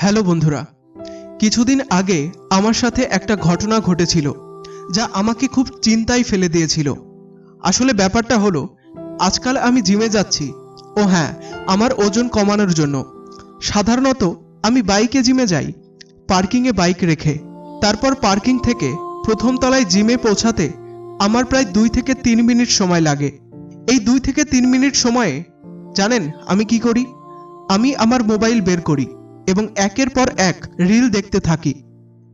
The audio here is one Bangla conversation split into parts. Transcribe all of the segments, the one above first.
হ্যালো বন্ধুরা, কিছুদিন আগে আমার সাথে একটা ঘটনা ঘটেছিল যা আমাকে খুব চিন্তায় ফেলে দিয়েছিল। আসলে ব্যাপারটা হলো, আজকাল আমি জিমে যাচ্ছি। ও হ্যাঁ আমার ওজন কমানোর জন্য। সাধারণত আমি বাইকে জিমে যাই, পার্কিংয়ে বাইক রেখে। তারপর পার্কিং থেকে প্রথম তলায় জিমে পৌঁছাতে আমার প্রায় দুই থেকে তিন মিনিট সময় লাগে। এই দুই থেকে তিন মিনিট সময়ে, জানেন আমি কি করি? আমি আমার মোবাইল বের করি। এবং একের পর এক রিল দেখতে থাকি।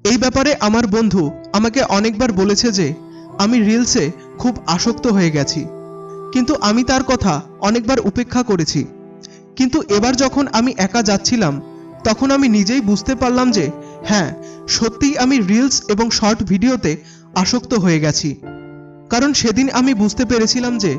এই ব্যাপারে আমার বন্ধু আমাকে অনেকবার বলেছে যে, আমি রিলসে খুব আসক্ত হয়ে গেছি। কিন্তু আমি তার কথা অনেকবার উপেক্ষা করেছি। কিন্তু এবার যখন আমি একা যাচ্ছিলাম, তখন আমি নিজেই বুঝতে পারলাম যে হ্যাঁ সত্যিই আমি রিলস এবং শর্ট ভিডিওতে আসক্ত হয়ে গেছি। কারণ সেদিন আমি বুঝতে পেরেছিলাম যে,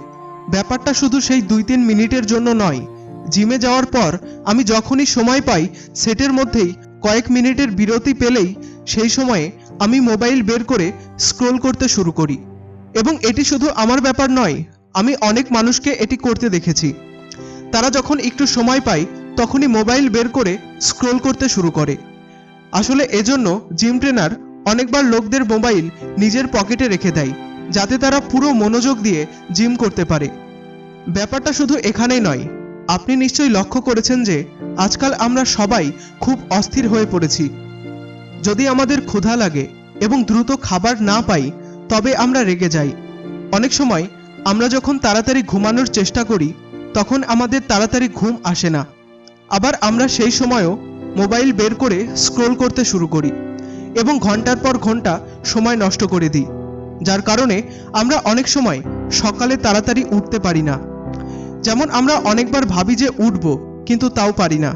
ব্যাপারটা শুধু সেই দুই তিন মিনিটের জন্য নয় জিমে যাওয়ার পর আমি যখনই সময় পাই, সেটের মধ্যেই কয়েক মিনিটের বিরতি পেলেই সেই সময়ে আমি মোবাইল বের করে স্ক্রোল করতে শুরু করি। এবং এটি শুধু আমার ব্যাপার নয়, আমি অনেক মানুষকে এটি করতে দেখেছি। তারা যখন একটু সময় পায়, তখনই মোবাইল বের করে স্ক্রোল করতে শুরু করে। আসলে এজন্য জিম ট্রেনার অনেকবার লোকদের মোবাইল নিজের পকেটে রেখে দেয়, যাতে তারা পুরো মনোযোগ দিয়ে জিম করতে পারে। ব্যাপারটা শুধু এখানেই নয় আপনি নিশ্চয়ই লক্ষ্য করেছেন যে আজকাল আমরা সবাই খুব অস্থির হয়ে পড়েছি। যদি আমাদের ক্ষুধা লাগে এবং দ্রুত খাবার না পাই, তবে আমরা রেগে যাই। অনেক সময় আমরা যখন তাড়াতাড়ি ঘুমানোর চেষ্টা করি, তখন আমাদের তাড়াতাড়ি ঘুম আসে না। আবার আমরা সেই সময়ও মোবাইল বের করে স্ক্রোল করতে শুরু করি এবং ঘণ্টার পর ঘণ্টা সময় নষ্ট করে দিই, যার কারণে আমরা অনেক সময় সকালে তাড়াতাড়ি উঠতে পারি না। যেমন আমরা অনেকবার ভাবি যে উঠব, কিন্তু তাও পারি না।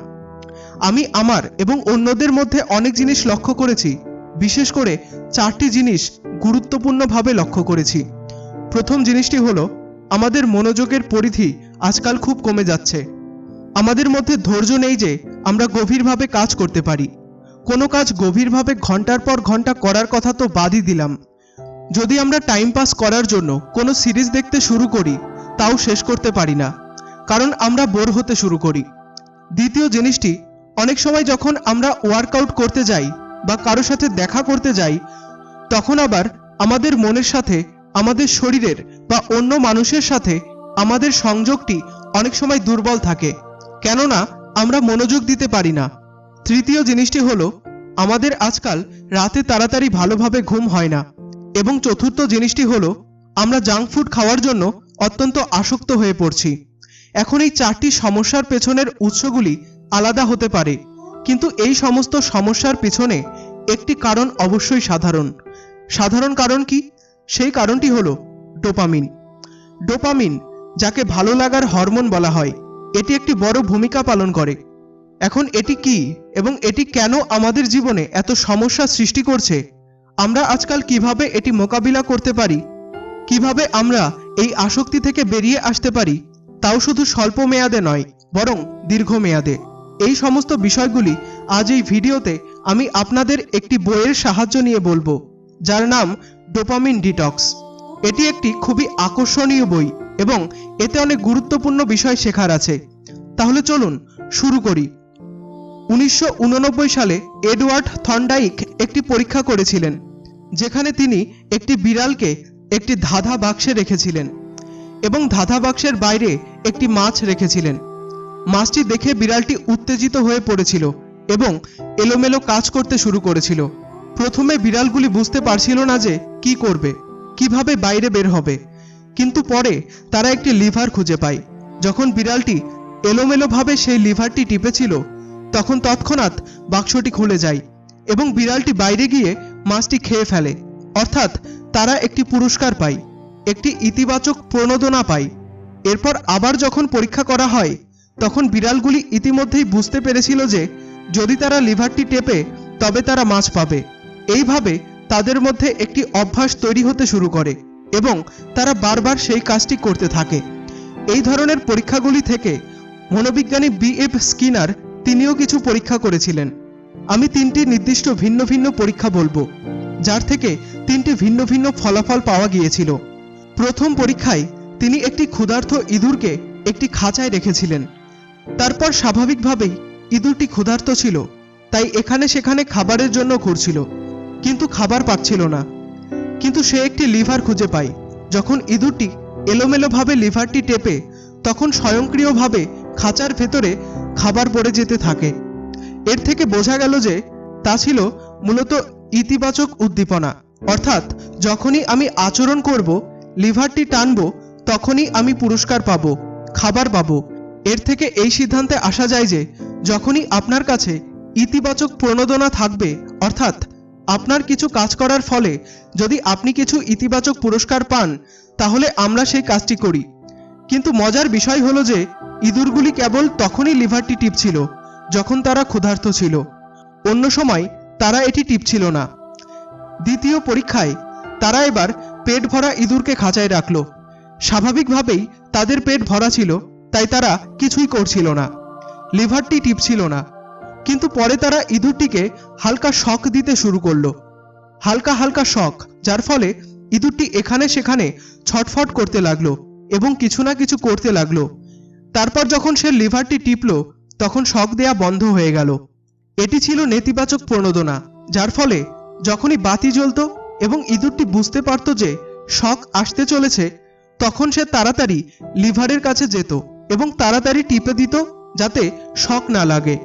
আমি আমার এবং অন্যদের মধ্যে অনেক জিনিস লক্ষ্য করেছি, বিশেষ করে চারটি জিনিস গুরুত্বপূর্ণভাবে লক্ষ্য করেছি। প্রথম জিনিসটি হলো, আমাদের মনোযোগের পরিধি আজকাল খুব কমে যাচ্ছে। আমাদের মধ্যে ধৈর্য নেই যে আমরা গভীরভাবে কাজ করতে পারি। কোনো কাজ গভীরভাবে ঘণ্টার পর ঘণ্টা করার কথা তো বাদই দিলাম। যদি আমরা টাইম পাস করার জন্য কোনো সিরিজ দেখতে শুরু করি, তাও শেষ করতে পারি না। কারণ আমরা বোর হতে শুরু করি। দ্বিতীয় জিনিসটি, অনেক সময় যখন আমরা ওয়ার্কআউট করতে যাই বা কারোর সাথে দেখা করতে যাই, তখন আবার আমাদের মনের সাথে, আমাদের শরীরের বা অন্য মানুষের সাথে আমাদের সংযোগটি অনেক সময় দুর্বল থাকে। কেননা, আমরা মনোযোগ দিতে পারি না। তৃতীয় জিনিসটি হলো, আমাদের আজকাল রাতে তাড়াতাড়ি ভালোভাবে ঘুম হয় না। এবং চতুর্থ জিনিসটি হলো, আমরা জাঙ্ক ফুড খাওয়ার জন্য অত্যন্ত আসক্ত হয়ে পড়ছি। এখন এই চারটি সমস্যার পেছনের উৎসগুলি আলাদা হতে পারে। কিন্তু এই সমস্ত সমস্যার পেছনে একটি কারণ অবশ্যই সাধারণ। সাধারণ কারণ কি? সেই কারণটি হলো ডোপামিন। ডোপামিন, যাকে ভালো লাগার হরমোন বলা হয়, এটি একটি বড় ভূমিকা পালন করে। এখন এটি কি এবং এটি কেন আমাদের জীবনে এত সমস্যা সৃষ্টি করছে? আমরা আজকাল কীভাবে এটি মোকাবিলা করতে পারি? কীভাবে আমরা এই আসক্তি থেকে বেরিয়ে আসতে পারি? তাও শুধু স্বল্প মেয়াদে নয়, বরং দীর্ঘ মেয়াদে। এই সমস্ত বিষয়গুলি আজ এই ভিডিওতে আমি আপনাদের একটি বইয়ের সাহায্য নিয়ে বলব, যার নাম ডোপামিন ডিটক্স। এটি একটি খুবই আকর্ষণীয় বই এবং এতে অনেক গুরুত্বপূর্ণ বিষয় শেখার আছে। তাহলে চলুন শুরু করি। উনিশশো উননব্বই সালে এডওয়ার্ড থন্ডাইক একটি পরীক্ষা করেছিলেন, যেখানে তিনি একটি বিড়ালকে একটি ধাঁধা বাক্সে রেখেছিলেন এবং ধাঁধা বাক্সের বাইরে একটি মাছ রেখেছিলেন। মাছটি দেখে বিড়ালটি উত্তেজিত হয়ে পড়েছিল এবং এলোমেলো কাজ করতে শুরু করেছিল। প্রথমে বিড়ালগুলি বুঝতে পারছিল না যে কি করবে, কীভাবে বাইরে বের হবে। কিন্তু পরে তারা একটি লিভার খুঁজে পায়। যখন বিড়ালটি এলোমেলোভাবে সেই লিভারটি টিপেছিল, তখন তৎক্ষণাৎ বাক্সটি খুলে যায় এবং বিড়ালটি বাইরে গিয়ে মাছটি খেয়ে ফেলে। অর্থাৎ তারা একটি পুরস্কার পায়, একটি ইতিবাচক প্রণোদনা পায়। এরপর আবার যখন পরীক্ষা করা হয়, তখন বিড়ালগুলি ইতিমধ্যেই বুঝতে পেরেছিল যে, যদি তারা লিভারটি টেপে, তবে তারা মাছ পাবে। এইভাবে তাদের মধ্যে একটি অভ্যাস তৈরি হতে শুরু করে এবং তারা বারবার সেই কাজটি করতে থাকে। এই ধরনের পরীক্ষাগুলি থেকে মনোবিজ্ঞানী বি এফ স্কিনার তিনিও কিছু পরীক্ষা করেছিলেন। আমি তিনটি নির্দিষ্ট ভিন্ন ভিন্ন পরীক্ষা বলব, যার থেকে তিনটি ভিন্ন ভিন্ন ফলাফল পাওয়া গিয়েছিল। প্রথম পরীক্ষায় তিনি একটি ক্ষুধার্ত ইঁদুরকে একটি খাঁচায় রেখেছিলেন। তারপর স্বাভাবিকভাবেই ইঁদুরটি ক্ষুধার্ত ছিল, তাই এখানে সেখানে খাবারের জন্য ঘুরছিল, কিন্তু খাবার পাচ্ছিল না। কিন্তু সে একটি লিভার খুঁজে পায়। যখন ইঁদুরটি এলোমেলোভাবে লিভারটি টেপে, তখন স্বয়ংক্রিয়ভাবে খাঁচার ভেতরে খাবার পড়ে যেতে থাকে। এর থেকে বোঝা গেল যে তা ছিল মূলত ইতিবাচক উদ্দীপনা। অর্থাৎ যখনই আমি আচরণ করব, লিভারটি টানবো তখনই আমি পুরস্কার পাব, খাবার পাব। এর থেকে এই সিদ্ধান্তে আসা যায় যে, যখনই আপনার কাছে ইতিবাচক প্রণোদনা থাকবে, অর্থাৎ আপনার কিছু কাজ করার ফলে যদি আপনি কিছু ইতিবাচক পুরস্কার পান, তাহলে আমরা সেই কাজটি করি। কিন্তু মজার বিষয় হলো যে, ইঁদুরগুলি কেবল তখনই লিভারটি টিপছিল, যখন তারা ক্ষুধার্ত ছিল। অন্য সময় তারা এটি টিপছিল না। দ্বিতীয় পরীক্ষায় তারা এবার পেট ভরা ইঁদুরকে খাঁচায় রাখল। স্বাভাবিকভাবেই তাদের পেট ভরা ছিল, তাই তারা কিছুই করছিল না। লিভারটি টিপছিল না। কিন্তু পরে তারা ইঁদুরটিকে হালকা শখ দিতে শুরু করল। হালকা হালকা শক, যার ফলে ইঁদুরটি এখানে সেখানে ছটফট করতে লাগল এবং কিছু না কিছু করতে লাগল। তারপর যখন সে লিভারটি টিপল, তখন শক দেয়া বন্ধ হয়ে গেল। এটি ছিল নেতিবাচক প্রণোদনা, যার ফলে যখনই বাতি জ্বলতো এবং ইঁদুরটি বুঝতে পারত যে শখ আসতে চলেছে তখন সে তাড়াতাড়ি লিভারের কাছে যেত এবং তাড়াতাড়ি টিপে দিত যাতে শক না লাগে।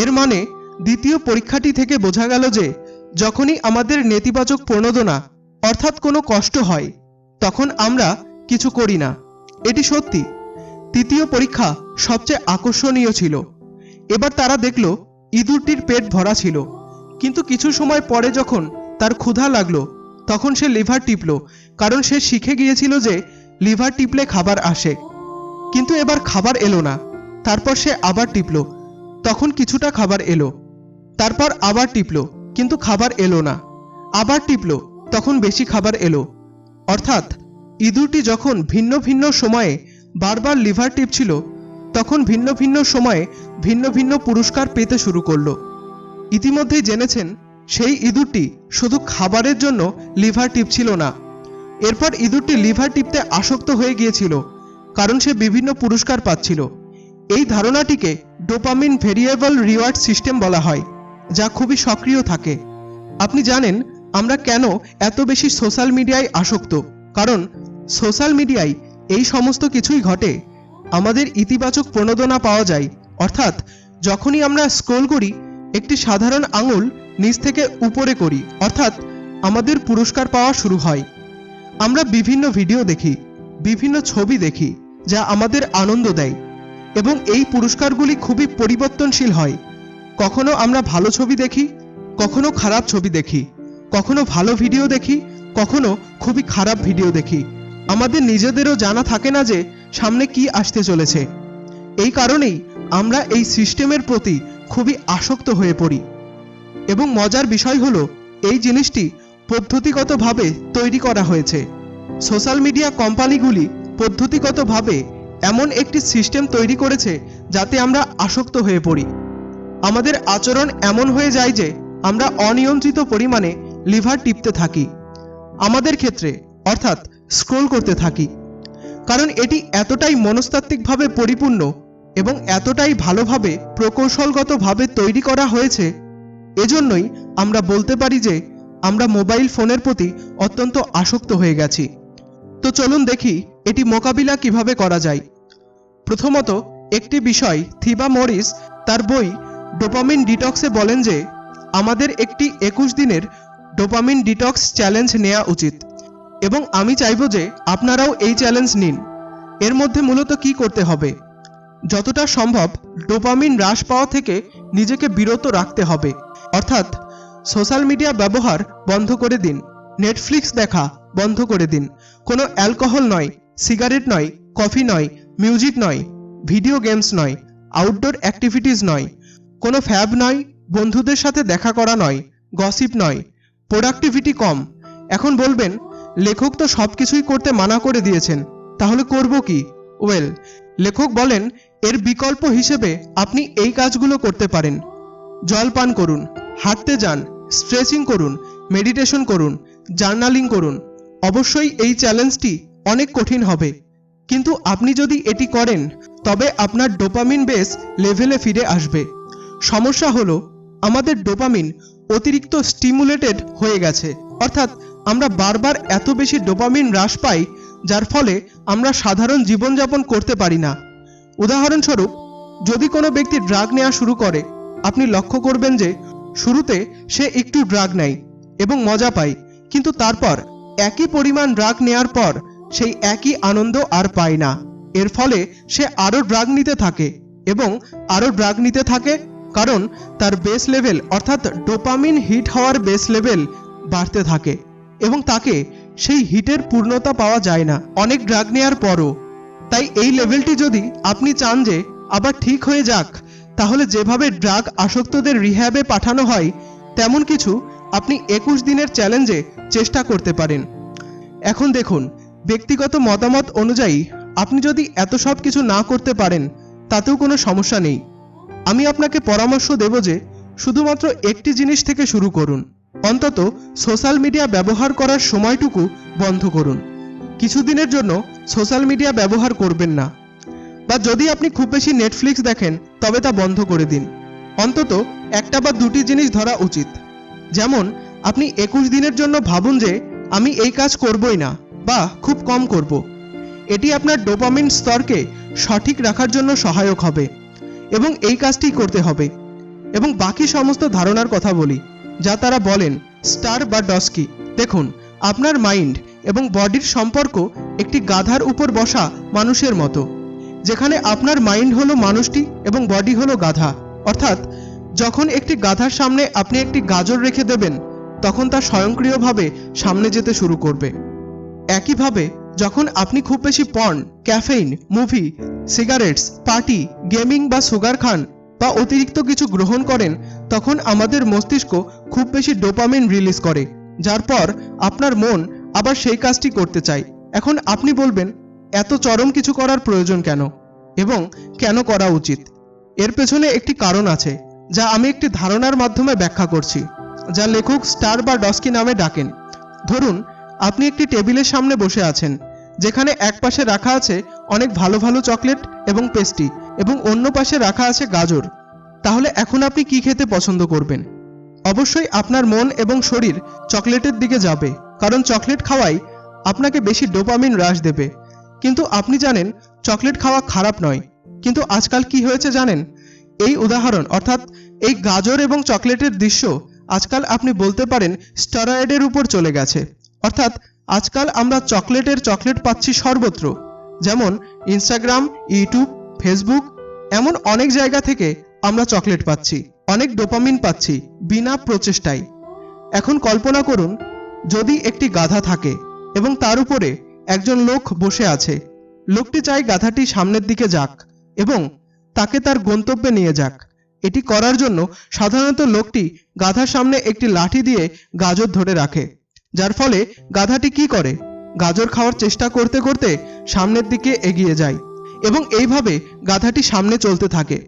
এর মানে দ্বিতীয় পরীক্ষাটি থেকে বোঝা গেল যে যখনই আমাদের নেতিবাচক প্রণোদনা অর্থাৎ কোনো কষ্ট হয়, তখন আমরা কিছু করি না। এটি সত্যি। তৃতীয় পরীক্ষা সবচেয়ে আকর্ষণীয় ছিল। এবার তারা দেখল ইঁদুরটির পেট ভরা ছিল। কিন্তু কিছু সময় পরে যখন তার ক্ষুধা লাগল তখন সে লিভার টিপল, কারণ সে শিখে গিয়েছিল যে লিভার টিপলে খাবার আসে। কিন্তু এবার খাবার এলো না। তারপর সে আবার টিপল, তখন কিছুটা খাবার এলো। তারপর আবার টিপল, কিন্তু খাবার এলো না। আবার টিপল, তখন বেশি খাবার এলো। অর্থাৎ ইঁদুরটি যখন ভিন্ন ভিন্ন সময়ে বারবার লিভার টিপছিল, তখন ভিন্ন ভিন্ন সময়ে ভিন্ন ভিন্ন পুরস্কার পেতে শুরু করল। ইতিমধ্যেই জেনেছেন সেই ইঁদুরটি শুধু খাবারের জন্য লিভার টিপছিল না। এরপর ইঁদুরটি লিভার টিপতে আসক্ত হয়ে গিয়েছিল, কারণ সে বিভিন্ন পুরস্কার পাচ্ছিল। এই ধারণাটিকে ডোপামিন ভেরিয়েবল রিওয়ার্ড সিস্টেম বলা হয়, যা খুবই সক্রিয় থাকে। আপনি জানেন, আমরা কেন এত বেশি সোশ্যাল মিডিয়ায় আসক্ত, কারণ সোশ্যাল মিডিয়ায় এই সমস্ত কিছুই ঘটে। আমাদের ইতিবাচক প্রণোদনা পাওয়া যায়, অর্থাৎ যখনই আমরা স্ক্রোল করি, একটি সাধারণ আঙুল নিচ থেকে উপরে করি, অর্থাৎ আমাদের পুরস্কার পাওয়া শুরু হয়। আমরা বিভিন্ন ভিডিও দেখি, বিভিন্ন ছবি দেখি, যা আমাদের আনন্দ দেয় এবং এই পুরস্কারগুলি খুবই পরিবর্তনশীল হয়। কখনো আমরা ভালো ছবি দেখি, কখনো খারাপ ছবি দেখি, কখনো ভালো ভিডিও দেখি, কখনো খুবই খারাপ ভিডিও দেখি। আমাদের নিজেদেরও জানা থাকে না যে সামনে কি আসতে চলেছে। এই কারণেই আমরা এই সিস্টেমের প্রতি খুবই আসক্ত হয়ে পড়ি। এবং মজার বিষয় হলো, এই জিনিসটি পদ্ধতিগতভাবে তৈরি করা হয়েছে। সোশ্যাল মিডিয়া কোম্পানিগুলি পদ্ধতিগতভাবে এমন একটি সিস্টেম তৈরি করেছে যাতে আমরা আসক্ত হয়ে পড়ি। আমাদের আচরণ এমন হয়ে যায় যে আমরা অনিয়ন্ত্রিত পরিমাণে লিভার টিপতে থাকি। আমাদের ক্ষেত্রে, অর্থাৎ স্ক্রোল করতে থাকি। কারণ এটি এতটাই মনস্তাত্ত্বিকভাবে পরিপূর্ণ এবং এতটাই ভালোভাবে প্রকৌশলগতভাবে তৈরি করা হয়েছে এজন্যই আমরা বলতে পারি যে আমরা মোবাইল ফোনের প্রতি অত্যন্ত আসক্ত হয়ে গেছি। তো চলুন দেখি এটি মোকাবিলা কীভাবে করা যায়। প্রথমত, একটি বিষয়, থিবা মরিস, তার বই ডোপামিন ডিটক্সে বলেন যে, আমাদের একটি একুশ দিনের ডোপামিন ডিটক্স চ্যালেঞ্জ নেওয়া উচিত। এবং আমি চাইব যে আপনারাও এই চ্যালেঞ্জ নিন। এর মধ্যে মূলত কি করতে হবে? যতটা সম্ভব ডোপামিন হ্রাস পাওয়া থেকে নিজেকে বিরত রাখতে হবে। অর্থাৎ সোশ্যাল মিডিয়া ব্যবহার বন্ধ করে দিন, নেটফ্লিক্স দেখা বন্ধ করে দিন। কোনো অ্যালকোহল নয়, সিগারেট নয়, কফি নয়, মিউজিক নয়, ভিডিও গেমস নয়, আউটডোর অ্যাক্টিভিটিস নয়। কোনো ফ্যাব নয়, বন্ধুদের সাথে দেখা করা নয়, গসিপ নয়। প্রোডাক্টিভিটি কম। এখন বলবেন, লেখক তো সব কিছুই করতে মানা করে দিয়েছেন, তাহলে করব কি? ওয়েল, লেখক বলেন, এর বিকল্প হিসেবে আপনি এই কাজগুলো করতে পারেন। জল পান করুন। হাঁটতে যান স্ট্রেচিং করুন মেডিটেশন করুন জার্নালিং করুন। অবশ্যই এই চ্যালেঞ্জটি অনেক কঠিন হবে। কিন্তু আপনি যদি এটি করেন, তবে আপনার ডোপামিন বেস লেভেলে ফিরে আসবে। সমস্যা হলো, আমাদের ডোপামিন অতিরিক্ত স্টিমুলেটেড হয়ে গেছে। অর্থাৎ আমরা বারবার এত বেশি ডোপামিন হ্রাস পাই, যার ফলে আমরা সাধারণ জীবনযাপন করতে পারি না। উদাহরণস্বরূপ, যদি কোনো ব্যক্তি ড্রাগ নেওয়া শুরু করে, আপনি লক্ষ্য করবেন যে শুরুতে সে একটু ড্রাগ নেয় এবং মজা পায়, কিন্তু তারপর একই পরিমাণ ড্রাগ নেয়ার পর সেই একই আনন্দ আর পায় না। এর ফলে সে আরও ড্রাগ নিতে থাকে এবং আরও ড্রাগ নিতে থাকে কারণ তার বেস লেভেল অর্থাৎ ডোপামিন হিট হওয়ার বেস লেভেল বাড়তে থাকে এবং তাকে সেই হিটের পূর্ণতা পাওয়া যায় না অনেক ড্রাগ নেয়ার পরও। তাই এই লেভেলটি যদি আপনি চান যে আবার ঠিক হয়ে যাক তাহলে যেভাবে ড্রাগ আসক্তদের রিহ্যাবে পাঠানো হয়, তেমন কিছু আপনি একুশ দিনের চ্যালেঞ্জে চেষ্টা করতে পারেন। এখন দেখুন, ব্যক্তিগত মতামত অনুযায়ী আপনি যদি এত সব কিছু না করতে পারেন, তাতেও কোনো সমস্যা নেই। আমি আপনাকে পরামর্শ দেব যে শুধুমাত্র একটি জিনিস থেকে শুরু করুন। অন্তত সোশ্যাল মিডিয়া ব্যবহার করার সময়টুকু বন্ধ করুন। কিছুদিনের জন্য সোশ্যাল মিডিয়া ব্যবহার করবেন না। বা যদি আপনি খুব বেশি নেটফ্লিক্স দেখেন, তবে তা বন্ধ করে দিন। অন্তত একটা বা দুটি জিনিস ধরা উচিত। যেমন, আপনি একুশ দিনের জন্য ভাবুন যে, আমি এই কাজ করবই না, বা খুব কম করব। এটি আপনার ডোপামিন স্তরকে সঠিক রাখার জন্য সহায়ক হবে, এবং এই কাজটি করতে হবে। এবং বাকি সমস্ত ধারণার কথা বলি, যা তারা বলেন, স্টার বা ডস্কি। দেখুন, আপনার মাইন্ড এবং বডির সম্পর্ক একটি গাধার উপর বসা মানুষের মতো। যেখানে আপনার মাইন্ড হলো মানুষটি এবং বডি হলো গাধা। অর্থাৎ, যখন একটি গাধার সামনে আপনি একটি গাজর রেখে দেবেন, তখন তা স্বয়ংক্রিয়ভাবে সামনে যেতে শুরু করবে। একইভাবে, যখন আপনি খুব বেশি porn caffeine movie cigarettes party gaming বা সুগার খান বা অতিরিক্ত কিছু গ্রহণ করেন, তখন আমাদের মস্তিষ্ক খুব বেশি ডোপামিন রিলিজ করে, যার পর আপনার মন আবার সেই কাজটি করতে চায়। এখন আপনি বলবেন এত চরম কিছু করার প্রয়োজন কেন? এবং কেন করা উচিত? এর পেছনে একটি কারণ আছে, যা আমি একটি ধারণার মাধ্যমে ব্যাখ্যা করছি, যা লেখক স্টার বা ডস্কি নামে ডাকেন। ধরুন, আপনি একটি টেবিলের সামনে বসে আছেন, যেখানে এক পাশে রাখা আছে অনেক ভালো ভালো চকলেট এবং পেস্টি, এবং অন্য পাশে রাখা আছে গাজর। তাহলে এখন আপনি কি খেতে পছন্দ করবেন? অবশ্যই আপনার মন এবং শরীর চকলেটের দিকে যাবে, কারণ চকলেট খাওয়াই আপনাকে বেশি ডোপামিন হ্রাস দেবে। কিন্তু আপনি জানেন, চকলেট খাওয়া খারাপ নয়। কিন্তু আজকাল কি হয়েছে জানেন? এই উদাহরণ, অর্থাৎ এই গাজর এবং চকলেটের দৃশ্য আজকাল আপনি বলতে পারেন স্টেরয়েডের উপর চলে গেছে। অর্থাৎ আজকাল আমরা চকলেটের চকলেট পাচ্ছি সর্বত্র। যেমন ইনস্টাগ্রাম, ইউটিউব, ফেসবুক, এমন অনেক জায়গা থেকে আমরা চকলেট পাচ্ছি। অনেক ডোপামিন পাচ্ছি বিনা প্রচেষ্টায়। এখন কল্পনা করুন, যদি একটি গাধা থাকে এবং তার উপরে একজন লোক বসে আছে। লোকটি চায় গাধাটি সামনের দিকে যাক এবং তাকে তার গন্তব্যে নিয়ে যাক। এটি করার জন্য সাধারণত লোকটি গাধার সামনে একটি লাঠি দিয়ে গাজর ধরে রাখে, যার ফলে গাধাটি কি করে? গাজর খাওয়ার চেষ্টা করতে করতে সামনের দিকে এগিয়ে যায় এবং এইভাবে গাধাটি সামনে চলতে থাকে।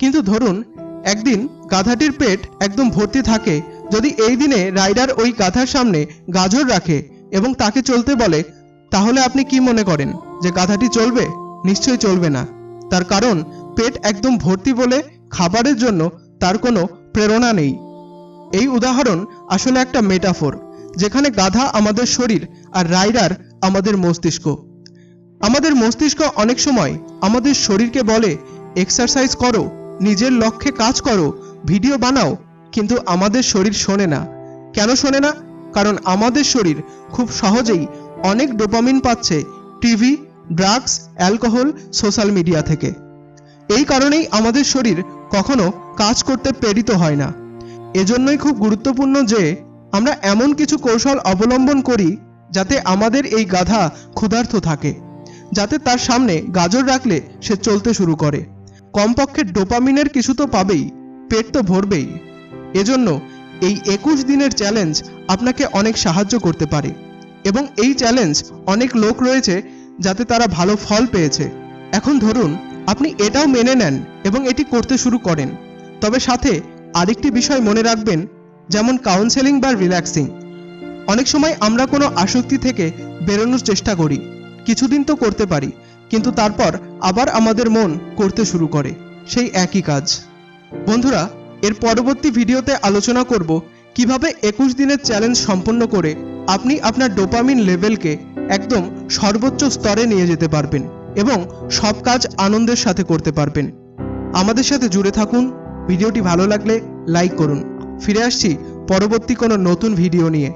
কিন্তু ধরুন, একদিন গাধাটির পেট একদম ভর্তি থাকে, যদি এই দিনে রাইডার ওই গাধার সামনে গাজর রাখে এবং তাকে চলতে বলে তাহলে আপনি কি মনে করেন যে গাধাটি চলবে? নিশ্চয়ই চলবে না। তার কারণ, পেট একদম ভর্তি বলে খাবারের জন্য তার কোনো প্রেরণা নেই। এই উদাহরণ আসলে একটা মেটাফোর, যেখানে গাধা আমাদের শরীর আর রাইডার আমাদের মস্তিষ্ক। আমাদের মস্তিষ্ক অনেক সময় আমাদের শরীরকে বলে, এক্সারসাইজ করো, নিজের লক্ষ্যে কাজ করো, ভিডিও বানাও। কিন্তু আমাদের শরীর শোনে না। কেন শোনে না? কারণ আমাদের শরীর খুব সহজেই অনেক ডোপামিন পাচ্ছে TV, drugs, alcohol, social media থেকে। এই কারণেই আমাদের শরীর কখনো কাজ করতে প্রেরিত হয় না। এজন্যই খুব গুরুত্বপূর্ণ যে আমরা এমন কিছু কৌশল অবলম্বন করি যাতে আমাদের এই গাধা ক্ষুধার্ত থাকে, যাতে তার সামনে গাজর রাখলে সে চলতে শুরু করে। কমপক্ষে ডোপামিনের কিছু তো পাবেই, পেট তো ভরবেই। এজন্য এই একুশ দিনের চ্যালেঞ্জ আপনাকে অনেক সাহায্য করতে পারে। এবং এই চ্যালেঞ্জ অনেক লোক রয়েছে যাতে তারা ভালো ফল পেয়েছে। এখন ধরুন, আপনি এটাও মেনে নেন এবং এটি করতে শুরু করেন। তবে সাথে আরেকটি বিষয় মনে রাখবেন, যেমন কাউন্সেলিং বা রিল্যাক্সিং অনেক সময় আমরা কোনো আসক্তি থেকে বেরোনোর চেষ্টা করি, কিছুদিন তো করতে পারি, কিন্তু তারপর আবার আমাদের মন করতে শুরু করে। সেই একই কাজ। বন্ধুরা, এর পরবর্তী ভিডিওতে আলোচনা করব কীভাবে একুশ দিনের চ্যালেঞ্জ সম্পন্ন করে আপনি আপনার ডোপামিন লেভেলকে একদম সর্বোচ্চ স্তরে নিয়ে যেতে পারবেন এবং সব কাজ আনন্দের সাথে করতে পারবেন। আমাদের সাথে জুড়ে থাকুন। ভিডিওটি ভালো লাগলে লাইক করুন। ফিরে আসছি পরবর্তী কোনো নতুন ভিডিও নিয়ে।